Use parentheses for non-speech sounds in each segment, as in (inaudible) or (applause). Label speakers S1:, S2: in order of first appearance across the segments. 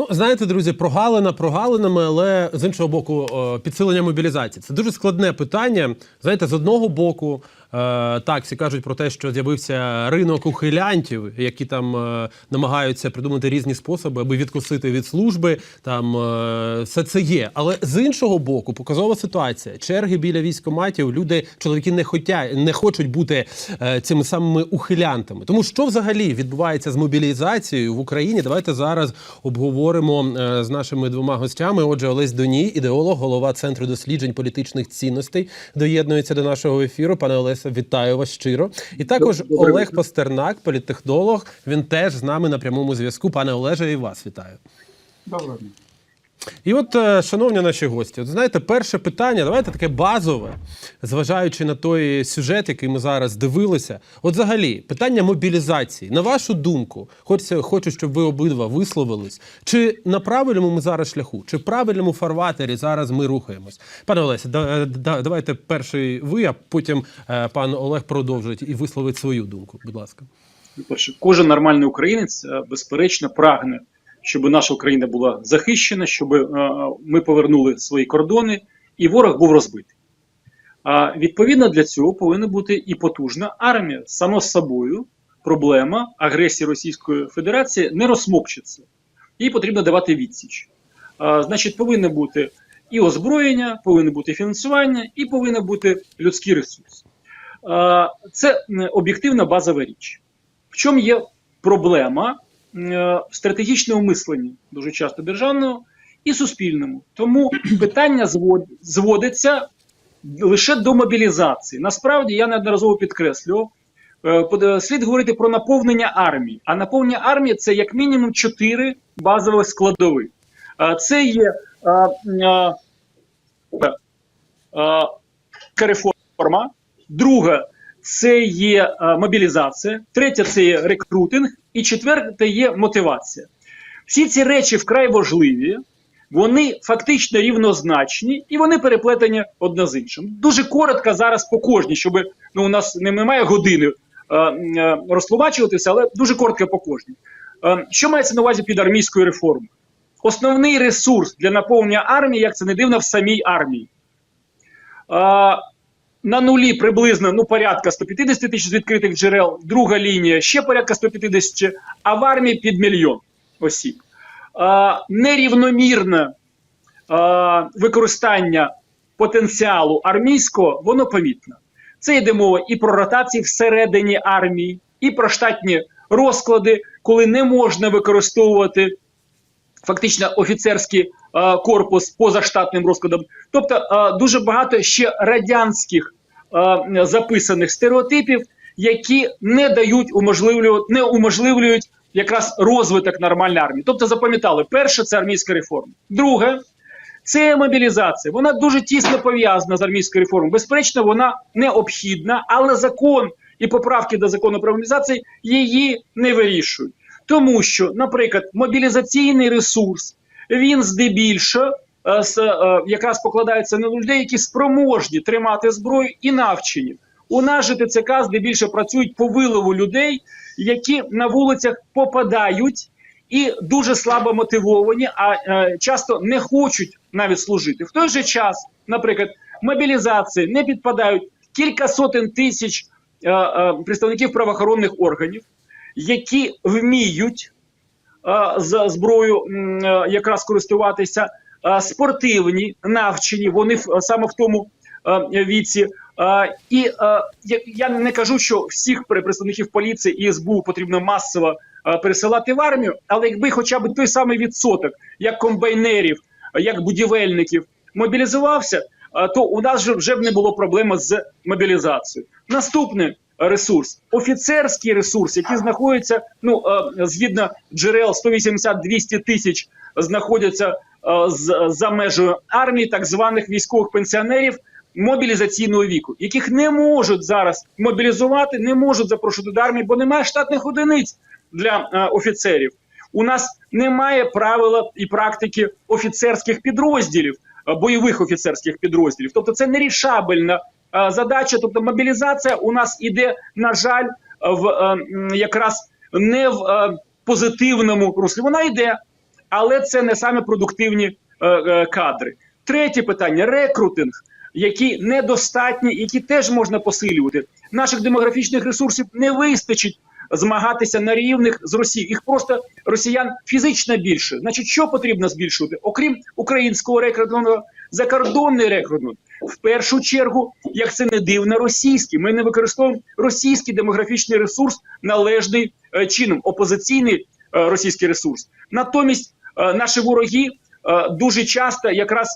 S1: Ну, знаєте, друзі, прогалина прогалинами, але з іншого боку, підсилення мобілізації. Це дуже складне питання. Знаєте, з одного боку, так, всі кажуть про те, що з'явився ринок ухилянтів, які там е, намагаються придумати різні способи, аби відкусити від служби. Там е, все це є. Але з іншого боку, показова ситуація. Черги біля військоматів, люди, чоловіки не хотять, не хочуть бути е, цими самими ухилянтами. Тому що взагалі відбувається з мобілізацією в Україні? Давайте зараз обговоримо е, з нашими двома гостями. Отже, Олесь Доній, ідеолог, голова центру досліджень політичних цінностей, доєднується до нашого ефіру. Пане Олесе, вітаю вас щиро. І також Олег
S2: Постернак,
S1: Пастернак, політтехнолог. Він теж з нами на прямому зв'язку. Пане Олеже, і вас вітаю.
S2: Доброго дня.
S1: І от, е, шановні наші гості, от знаєте, перше питання, давайте таке базове, зважаючи на той сюжет, який ми зараз дивилися. От взагалі, питання мобілізації. На вашу думку, хочу, хочу, щоб ви обидва висловились. Чи на правильному ми зараз шляху, чи в правильному фарватері зараз ми рухаємось? Пане Олесе, да, да, давайте перший ви, а потім е, пан Олег продовжить і висловить свою думку. Будь ласка.
S2: Кожен нормальний українець е, безперечно прагне, щоб наша Україна була захищена, щоб е, ми повернули свої кордони, і ворог був розбитий. А відповідно для цього повинна бути і потужна армія. Само собою проблема агресії Російської Федерації не розсмокчиться. Їй потрібно давати відсіч. А, значить, повинно бути і озброєння, повинно бути фінансування, і повинен бути людський ресурс. А, це об'єктивна базова річ. В чому є проблема е, в стратегічному мисленні, дуже часто державного і суспільному. Тому питання зводиться лише до мобілізації. Насправді я неодноразово підкреслював, е, слід говорити про наповнення армії. А наповнення армії це як мінімум чотири базових складових. Е, Це є е, е, реформа, друга це є мобілізація, третя це є рекрутинг, і четверте є мотивація. Всі ці речі вкрай важливі, вони фактично рівнозначні і вони переплетені одна з іншим. Дуже коротко зараз по кожній, щоб ну, у нас немає години е, е, розтлумачуватися, але дуже коротко по кожній. Е, що мається на увазі під армійською реформою? Основний ресурс для наповнення армії, як це не дивно, в самій армії. Е, на нулі приблизно ну, порядка 150 тисяч з відкритих джерел, друга лінія ще порядка 150, а в армії під мільйон осіб. Е, нерівномірне е, використання потенціалу армійського, воно помітно. Це йде мова і про ротації всередині армії, і про штатні розклади, коли не можна використовувати фактично офіцерський е, корпус поза штатним розкладом. Тобто е, дуже багато ще радянських е, записаних стереотипів, які не дають уможливлювати, не уможливлюють якраз розвиток нормальної армії. Тобто, запам'ятали, перше це армійська реформа. Друге, це мобілізація. Вона дуже тісно пов'язана з армійською реформою. Безперечно, вона необхідна, але закон і поправки до закону про мобілізацію її не вирішують. Тому що, наприклад, мобілізаційний ресурс він здебільшого е, е, якраз покладається на людей, які спроможні тримати зброю і навчені. У нас же ТЦК здебільшого працюють по вилову людей, які на вулицях попадають і дуже слабо мотивовані, а е, часто не хочуть навіть служити. В той же час, наприклад, мобілізації не підпадають кілька сотень тисяч е, е, представників правоохоронних органів, які вміють з зброєю е, якраз користуватися, е, спортивні, навчені, вони саме в тому е, віці. Е, І е, я- не кажу, що всіх пре- представників поліції і СБУ потрібно масово е, пересилати в армію, але якби хоча б той самий відсоток, як комбайнерів, як будівельників, мобілізувався, е, то у нас же вже б не було проблеми з мобілізацією. Наступний ресурс офіцерський ресурс, який знаходиться ну е, згідно джерел 180-200 тисяч знаходяться е, за межею армії, так званих військових пенсіонерів мобілізаційного віку, яких не можуть зараз мобілізувати, не можуть запрошувати до армії, бо немає штатних одиниць для е, офіцерів. У нас немає правила і практики офіцерських підрозділів, бойових офіцерських підрозділів. Тобто це нерішабельна задача. Тобто мобілізація у нас іде, на жаль, в е, якраз не в е, позитивному руслі. Вона йде. але це не саме продуктивні е, е, кадри. Третє питання рекрутинг, які недостатні, які теж можна посилювати. Наших демографічних ресурсів не вистачить змагатися на рівних з Росією. Їх просто росіян фізично більше. Значить, що потрібно збільшувати? Окрім українського рекрутингу, закордонний рекрутинг. В першу чергу, як це не дивно, російський. Ми не використовуємо російський демографічний ресурс належний е, чином, опозиційний е, російський ресурс. Натомість е, наші вороги е, дуже часто якраз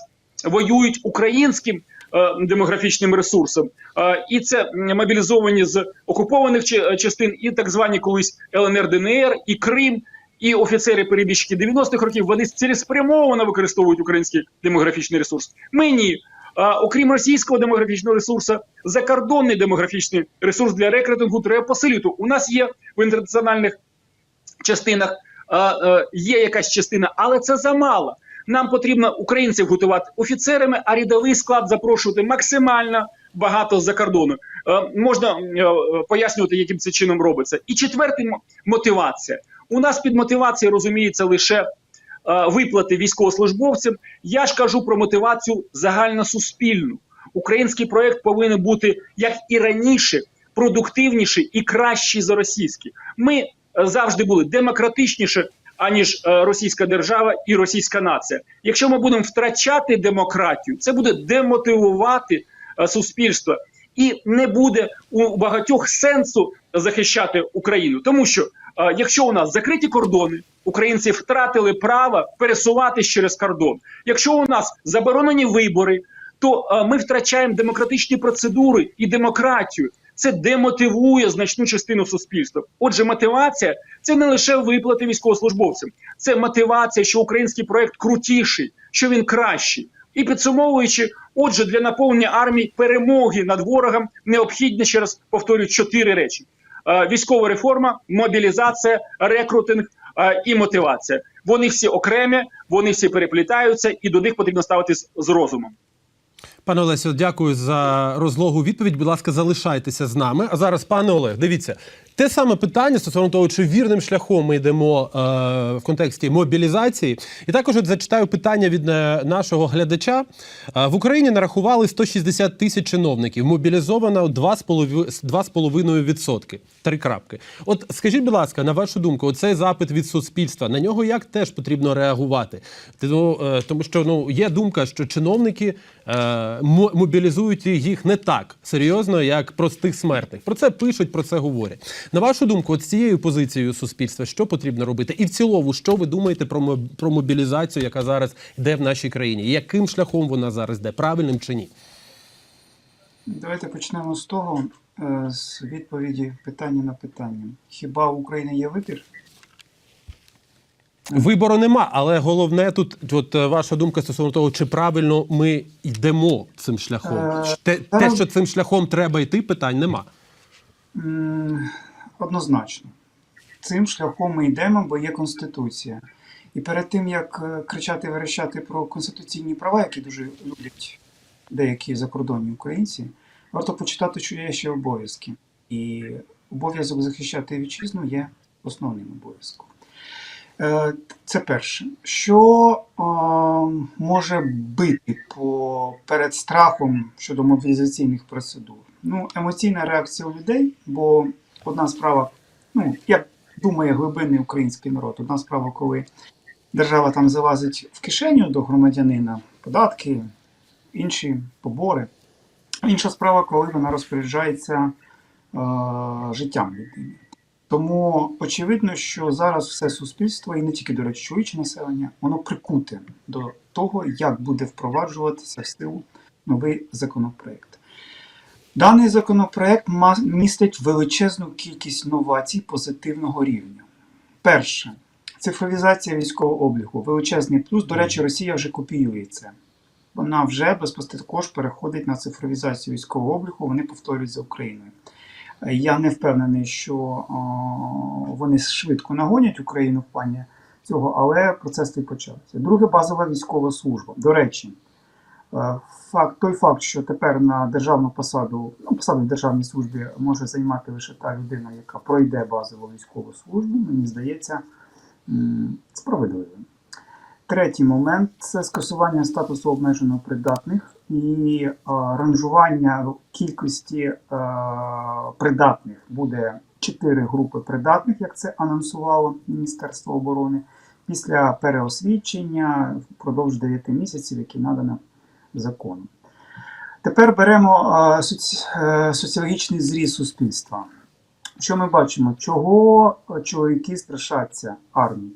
S2: воюють українським е, демографічним ресурсом, Е, і це мобілізовані з окупованих е, частин, і так звані колись ЛНР, ДНР, і Крим. І офіцери перебіжчики 90-х років вони цілеспрямовано використовують український демографічний ресурс. Ми ні. Окрім російського демографічного ресурсу, закордонний демографічний ресурс для рекрутингу треба посилити. У нас є в інтернаціональних частинах е, є якась частина, але це замало. Нам потрібно українців готувати офіцерами, а рядовий склад запрошувати максимально багато з-за кордону. Е, можна е, пояснювати, яким це чином робиться. І четверте мо- мотивація. У нас під мотивацією розуміється лише виплати військовослужбовцям. Я ж кажу про мотивацію загальносуспільну. Український проект повинен бути як і раніше, продуктивніший і кращий за російський. Ми е, завжди були демократичніше, аніж е, російська держава і російська нація. Якщо ми будемо втрачати демократію, це буде демотивувати е, суспільство. І не буде у багатьох сенсу захищати Україну, тому що е, якщо у нас закриті кордони, українці втратили право пересуватись через кордон. Якщо у нас заборонені вибори, то е, ми втрачаємо демократичні процедури і демократію. Це демотивує значну частину суспільства. Отже, мотивація це не лише виплати військовослужбовцям, це мотивація, що український проект крутіший, що він кращий. І підсумовуючи, отже, для наповнення армії перемоги над ворогом необхідні ще раз повторюю чотири речі: Е, військова реформа, мобілізація, рекрутинг е, і мотивація. Вони всі окремі, вони всі переплітаються, і до них потрібно ставитись з розумом.
S1: Пане Олесю, дякую за розлогу відповідь. Будь ласка, залишайтеся з нами. А зараз, пане Олег, дивіться, те саме питання стосовно того, чи вірним шляхом ми йдемо е, в контексті мобілізації. І також от зачитаю питання від е, нашого глядача. Е, в Україні нарахували 160 тисяч чиновників. Мобілізовано 2,5%. Три крапки. От скажіть, будь ласка, на вашу думку, оцей запит від суспільства на нього як теж потрібно реагувати? Ну, е, тому що ну є думка, що чиновники е, мобілізують їх не так серйозно, як простих смертних. Про це пишуть, про це говорять. На вашу думку, от з цією позицією суспільства, що потрібно робити? І в цілому, що ви думаєте про про мобілізацію, яка зараз йде в нашій країні? Яким шляхом вона зараз йде? Правильним чи ні?
S3: Давайте почнемо з того, е, з відповіді питання на питання. Хіба в Україні є вибір?
S1: Вибору нема, але головне тут, от е, ваша думка стосовно того, чи правильно ми йдемо цим шляхом.
S3: Е,
S1: Те, те, що цим шляхом треба йти, питань нема.
S3: Однозначно. Цим шляхом ми йдемо, бо є Конституція. І перед тим, як е, кричати верещати про конституційні права, які дуже люблять деякі закордонні українці, варто почитати, що є ще обов'язки. І обов'язок захищати вітчизну є основним обов'язком. Е, Це перше. Що е, може бити по, перед страхом щодо мобілізаційних процедур? Ну, емоційна реакція у людей, бо одна справа, ну, як думає глибинний український народ, одна справа, коли держава там залазить в кишеню до громадянина, податки, інші побори. Інша справа, коли вона розпоряджається е, життям людини. Тому очевидно, що зараз все суспільство, і не тільки, до речі, чоловіче населення, воно прикуте до того, як буде впроваджуватися в силу новий законопроект. Даний законопроект містить величезну кількість новацій позитивного рівня. Перше, цифровізація військового обліку, величезний плюс. До речі, Росія вже копіює це. Вона вже безпосередньо переходить на цифровізацію військового обліку, вони повторюють за Україною. Я не впевнений, що о, вони швидко нагонять Україну в плані цього, але процес той почався. Друге базова військова служба. До речі, факт, той факт, що тепер на державну посаду, ну, посаду в державній службі може займати лише та людина, яка пройде базову військову службу, мені здається справедливим. Третій момент це скасування статусу обмежено придатних і а, ранжування кількості а, придатних. Буде чотири групи придатних, як це анонсувало Міністерство оборони, після переосвідчення впродовж 9 місяців, які надано законом. Тепер беремо е, соціологічний зріз суспільства. Що ми бачимо? Чого чоловіки страшаться армії?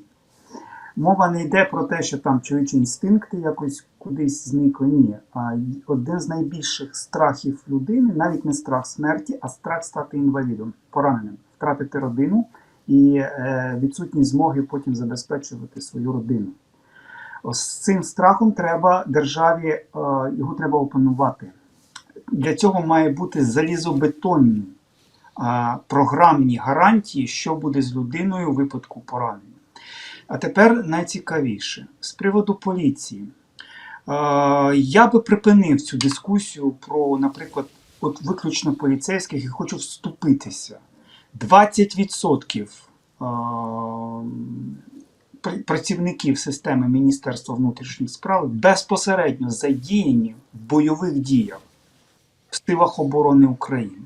S3: Мова не йде про те, що там чоловічі інстинкти якось кудись зникли. Ні. А один з найбільших страхів людини навіть не страх смерті, а страх стати інвалідом, пораненим, втратити родину і е, відсутність змоги потім забезпечувати свою родину. З цим страхом треба державі, е, його треба опанувати. Для цього має бути залізобетонні програмні гарантії, що буде з людиною у випадку поранення. А тепер найцікавіше з приводу поліції. Е, я би припинив цю дискусію про, наприклад, от виключно поліцейських і хочу вступитися. 20% е, пр- працівників системи Міністерства внутрішніх справ безпосередньо задіяні в бойових діях в силах оборони України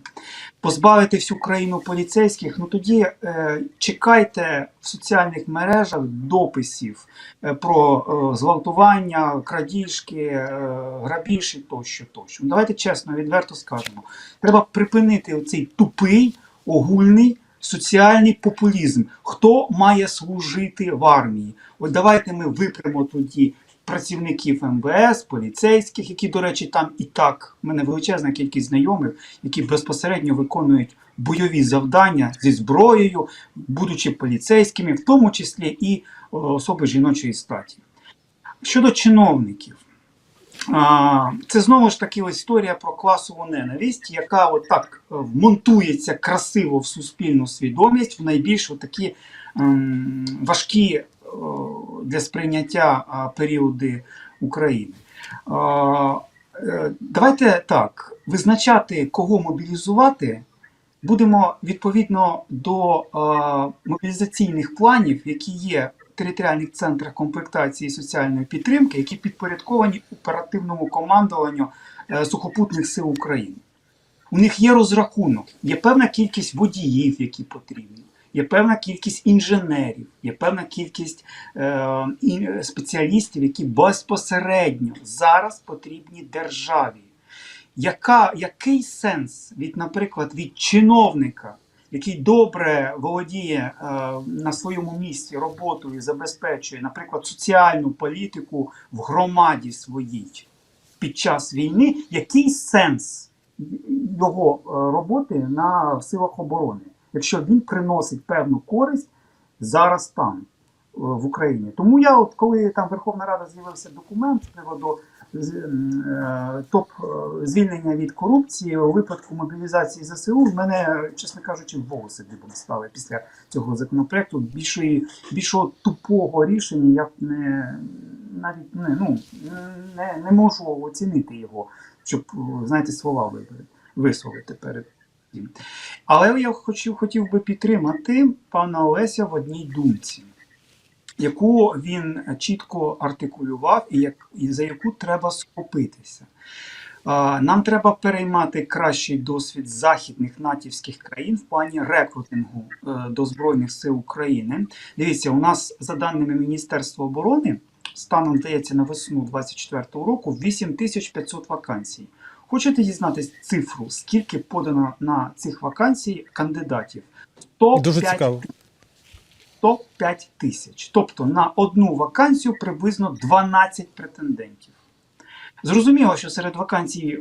S3: позбавити всю країну поліцейських, ну тоді е, чекайте в соціальних мережах дописів е, про е, зґвалтування, крадіжки, е, грабіж і тощо, тощо. Ну, давайте чесно, відверто скажемо. Треба припинити оцей тупий, огульний соціальний популізм. Хто має служити в армії? От давайте ми випрямо тоді працівників МВС, поліцейських, які, до речі, там і так, в мене величезна кількість знайомих, які безпосередньо виконують бойові завдання зі зброєю, будучи поліцейськими, в тому числі і особи жіночої статі. Щодо чиновників, це знову ж таки історія про класову ненависть, яка от так е, вмонтується красиво в суспільну свідомість в найбільш такі ем, важкі е, для сприйняття періоди України. Е, Давайте так, визначати, кого мобілізувати, будемо відповідно до мобілізаційних планів, які є територіальних центрах комплектації соціальної підтримки, які підпорядковані оперативному командуванню е, сухопутних сил України. У них є розрахунок, є певна кількість водіїв, які потрібні. Є певна кількість інженерів, є певна кількість е, спеціалістів, які безпосередньо зараз потрібні державі. Яка, який сенс від, наприклад, від чиновника, який добре володіє е, на своєму місці роботою забезпечує, наприклад, соціальну політику в громаді своїй під час війни, який сенс його е, роботи на силах оборони, якщо він приносить певну користь зараз там, е, в Україні. Тому я, от коли там Верховна Рада з'явився документ з приводу топ е, звільнення від корупції у випадку мобілізації ЗСУ, в мене, чесно кажучи, волоси дибом стали після цього законопроекту. Більшої, більшого тупого рішення я не навіть не, ну, не, не можу оцінити його, щоб знаєте, слова висловити перед тим. Але я хотів, хотів би підтримати пана Олеся в одній думці яку він чітко артикулював, і, як, і за яку треба схопитися. Нам треба переймати кращий досвід західних натівських країн в плані рекрутингу е, до Збройних сил України. Дивіться, у нас, за даними Міністерства оборони, станом здається на весну 2024 року 8500 вакансій. Хочете дізнатись цифру, скільки подано на цих вакансій кандидатів? 105
S1: Дуже цікаво.
S3: 105 тисяч. Тобто на одну вакансію приблизно 12 претендентів. Зрозуміло, що серед вакансій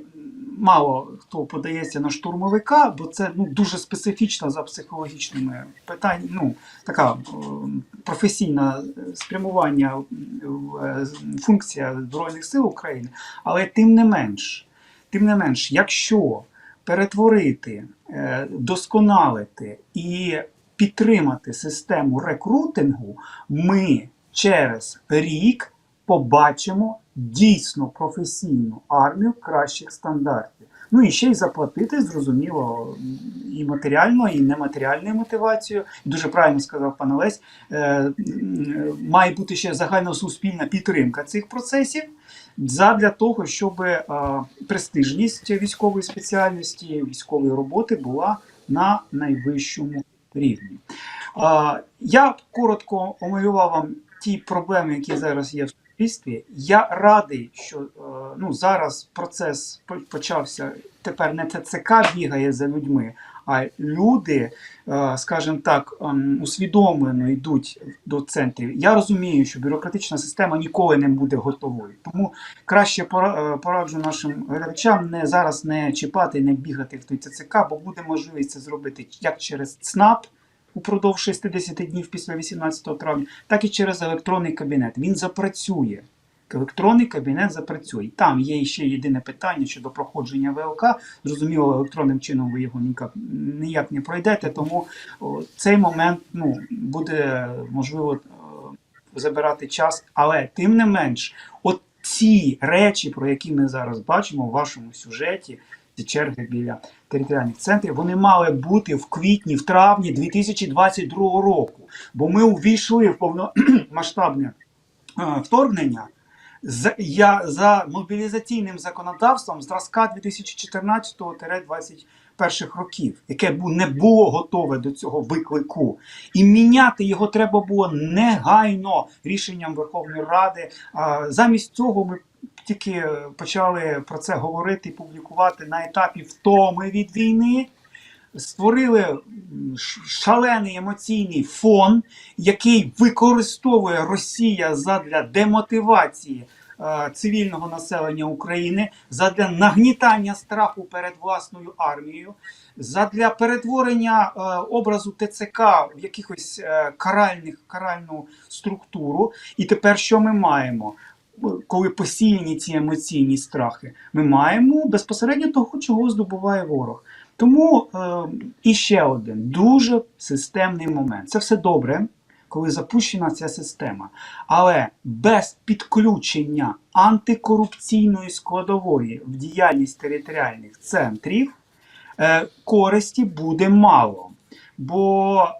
S3: мало хто подається на штурмовика, бо це ну, дуже специфічна за психологічними питаннями. Ну, така професійна спрямування е, функція Збройних сил України. Але тим не менш, тим не менш, якщо перетворити, е, досконалити і підтримати систему рекрутингу, ми через рік побачимо дійсно професійну армію кращих стандартів. Ну і ще й заплатити, зрозуміло, і матеріально, і нематеріальною мотивацією. Дуже правильно сказав пан Олесь. Е, має бути ще загальносуспільна підтримка цих процесів задля того, щоб е, престижність військової спеціальності, військової роботи була на найвищому рівні. Я коротко омалював вам ті проблеми, які зараз є в суспільстві. Я радий, що е, ну, зараз процес почався. Тепер не ТЦК бігає за людьми, а люди, е, скажімо так, ем, усвідомлено йдуть до центрів. Я розумію, що бюрократична система ніколи не буде готовою. Тому краще е, пораджу нашим глядачам не зараз не чіпати, не бігати в той ТЦК, бо буде можливість це зробити як через ЦНАП упродовж 60 днів після 18 травня, так і через електронний кабінет. Він запрацює. Електронний кабінет запрацює. Там є ще єдине питання щодо проходження ВЛК. Зрозуміло, електронним чином ви його ніяк, ніяк не пройдете, тому цей момент ну, буде можливо е, забирати час. Але тим не менш, от ці речі, про які ми зараз бачимо в вашому сюжеті, ці черги біля територіальних центрів, вони мали бути в квітні, в травні 2022 року. Бо ми увійшли в повномасштабне (clears throat) е, вторгнення за, я, за мобілізаційним законодавством зразка 2014-21 років, яке не було готове до цього виклику. І міняти його треба було негайно рішенням Верховної Ради. Замість цього ми тільки е, почали про це говорити публікувати на етапі втоми від війни. Створили шалений емоційний фон, який використовує Росія задля демотивації е, цивільного населення України, задля нагнітання страху перед власною армією, задля перетворення е, образу ТЦК в якихось е, каральних каральну структуру. І тепер що ми маємо? Коли посіяні ці емоційні страхи, ми маємо безпосередньо того, чого здобуває ворог. Тому е, і ще один дуже системний момент. Це все добре, коли запущена ця система. Але без підключення антикорупційної складової в діяльність територіальних центрів е, користі буде мало. Бо е,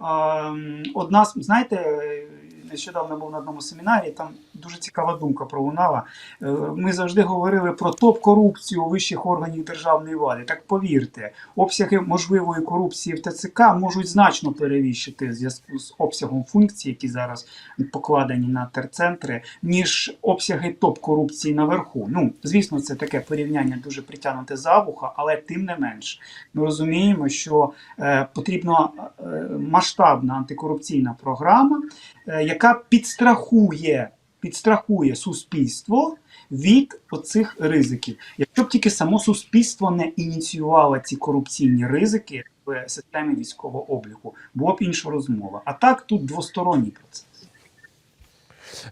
S3: одна знаєте, е, нещодавно був на одному семінарі, там дуже цікава думка пролунала. Е, Ми завжди говорили про топ-корупцію вищих органів державної влади. Так повірте, обсяги можливої корупції в ТЦК можуть значно перевищити в зв'язку з обсягом функцій, які зараз покладені на терцентри, ніж обсяги топ-корупції наверху. Ну, звісно, це таке порівняння дуже притягнуте за вуха, але тим не менш, ми розуміємо, що е, потрібна е, масштабна антикорупційна програма, е, яка підстрахує, підстрахує суспільство від оцих ризиків. Якщо б тільки само суспільство не ініціювало ці корупційні ризики в системі військового обліку, була б інша розмова. А так тут двосторонній процес.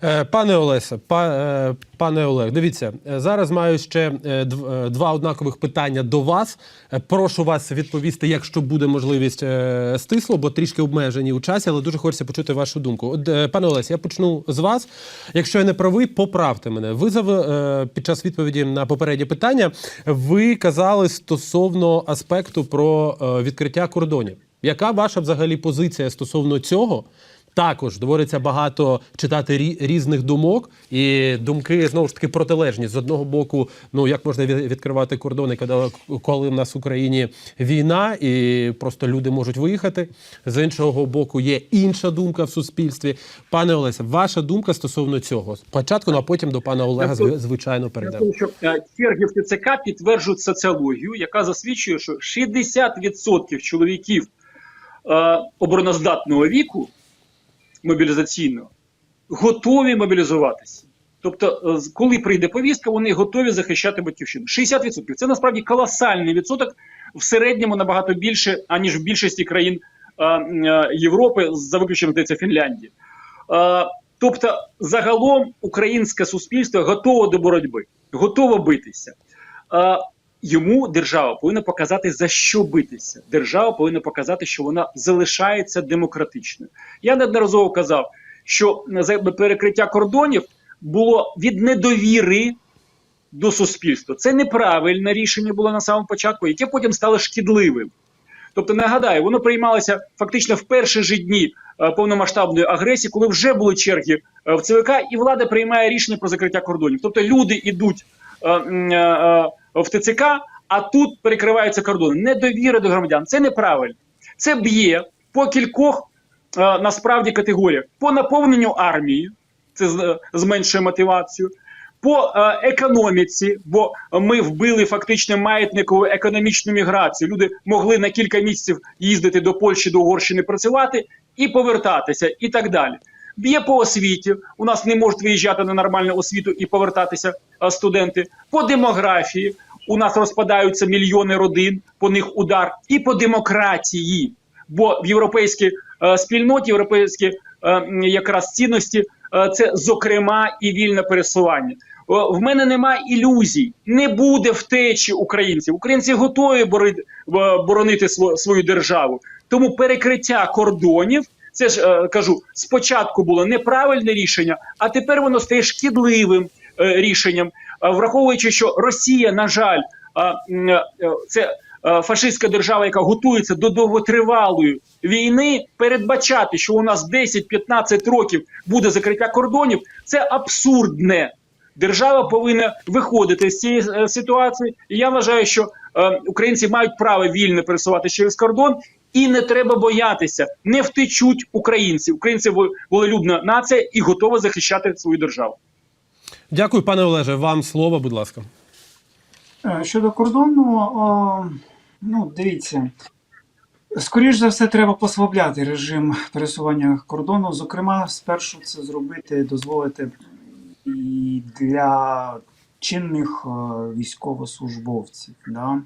S1: Е, Пане Олесе, па, пане Олег, дивіться, е, зараз маю ще е, дв- два однакових питання до вас. Прошу вас відповісти, якщо буде можливість стисло, бо трішки обмежені у часі, але дуже хочеться почути вашу думку. От, пане Олесь, я почну з вас. Якщо я не правий, поправте мене. Ви е, під час відповіді на попереднє питання ви казали стосовно аспекту про відкриття кордонів. Яка ваша взагалі позиція стосовно цього? Також доводиться багато читати рі- різних думок, і думки знову ж таки протилежні. З одного боку, ну як можна відкривати кордони, коли, коли в нас в Україні війна, і просто люди можуть виїхати. З іншого боку, є інша думка в суспільстві. Пане Олеся, ваша думка стосовно цього. Спочатку, ну, а потім до пана Олега звичайно перейдемо.
S2: Що е, черги в ТЦК підтверджують соціологію, яка засвідчує, що 60% чоловіків е, обороноздатного віку мобілізаційного готові мобілізуватися. Тобто, е, коли прийде повістка, вони готові захищати батьківщину. 60%. Це насправді колосальний відсоток в середньому набагато більше, аніж в більшості країн е, е, Європи, за виключенням здається, Фінляндії. Е, Тобто, загалом українське суспільство готове до боротьби, готово битися. Е, Йому держава повинна показати за що битися. Держава повинна показати, що вона залишається демократичною. Я неодноразово казав, що перекриття кордонів було від недовіри до суспільства. Це неправильне рішення було на самому початку, яке потім стало шкідливим. Тобто, нагадаю, воно приймалося фактично в перші ж дні е, повномасштабної агресії, коли вже були черги е, в ЦВК, і влада приймає рішення про закриття кордонів. Тобто люди йдуть е, в ТЦК, а тут перекриваються кордони. Недовіра до громадян. Це неправильно. Це б'є по кількох е, насправді категоріях: по наповненню армії, це е, зменшує мотивацію. По е, економіці, бо ми вбили фактично маятникову економічну міграцію. Люди могли на кілька місяців їздити до Польщі, до Угорщини працювати і повертатися, і так далі. Б'є по освіті. У нас не можуть виїжджати на нормальну освіту і повертатися е, студенти. По демографії у нас розпадаються мільйони родин, по них удар, і по демократії. Бо в європейській е, спільноті, європейські е, якраз цінності це зокрема і вільне пересування. В мене немає ілюзій, не буде втечі українців. Українці готові боронити свою державу. Тому перекриття кордонів, це ж е, кажу, спочатку було неправильне рішення, а тепер воно стає шкідливим е, рішенням, враховуючи, що Росія, на жаль, е, це фашистська держава, яка готується до довготривалої війни, передбачати, що у нас 10-15 років буде закриття кордонів, це абсурдне. Держава повинна виходити з цієї ситуації. І я вважаю, що е, українці мають право вільно пересуватися через кордон, і не треба боятися, не втечуть українці. Українці волелюбна нація і готова захищати свою державу.
S1: Дякую, пане Олеже. Вам слово, будь ласка.
S3: Е, Щодо кордону, о, ну дивіться. Скоріш за все, треба послабляти режим пересування кордону. Зокрема, спершу це зробити, дозволити і для чинних е, військовослужбовців. Да?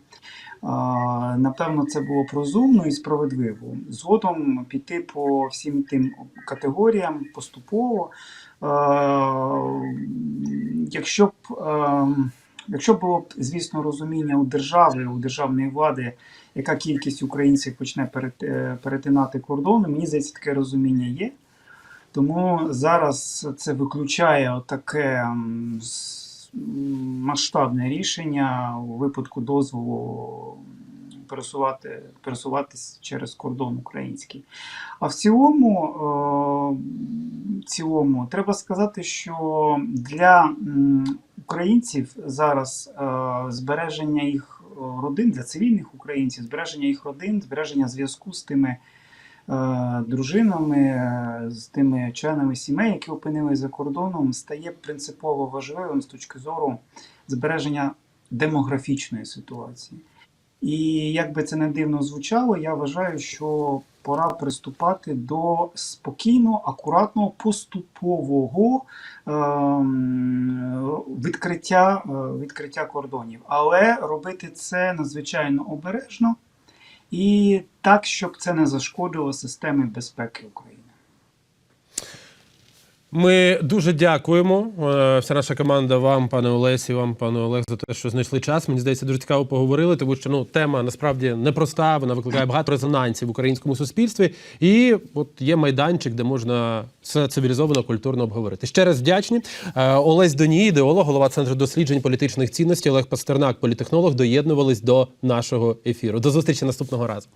S3: Напевно, це було розумно і справедливо. Згодом піти по всім тим категоріям поступово. Якщо б, якщо було б, звісно, розуміння у держави, у державної влади, яка кількість українців почне е, перетинати кордони, мені здається, таке розуміння є. Тому зараз це виключає таке масштабне рішення у випадку дозволу пересувати, пересуватись через кордон український. А в цілому, е, в цілому, треба сказати, що для українців зараз е, збереження їх родин, для цивільних українців, збереження їх родин, збереження зв'язку з тими дружинами, е, з тими членами сімей, які опинилися за кордоном, стає принципово важливим з точки зору збереження демографічної ситуації. І як би це не дивно звучало, я вважаю, що пора приступати до спокійного, акуратного, поступового ем, відкриття, е, відкриття кордонів. Але робити це надзвичайно обережно і так, щоб це не зашкодило системі безпеки України.
S1: Ми дуже дякуємо. е, Вся наша команда вам, пане Олесі, вам, пане Олег, за те, що знайшли час. Мені здається, дуже цікаво поговорили, тому що ну тема насправді непроста. Вона викликає багато резонансів в українському суспільстві. І от є майданчик, де можна все цивілізовано, культурно обговорити. Ще раз вдячні. Е, Олесь Доній, ідеолог, голова центру досліджень політичних цінностей, Олег Пастернак, політехнолог, доєднувались до нашого ефіру. До зустрічі наступного разу.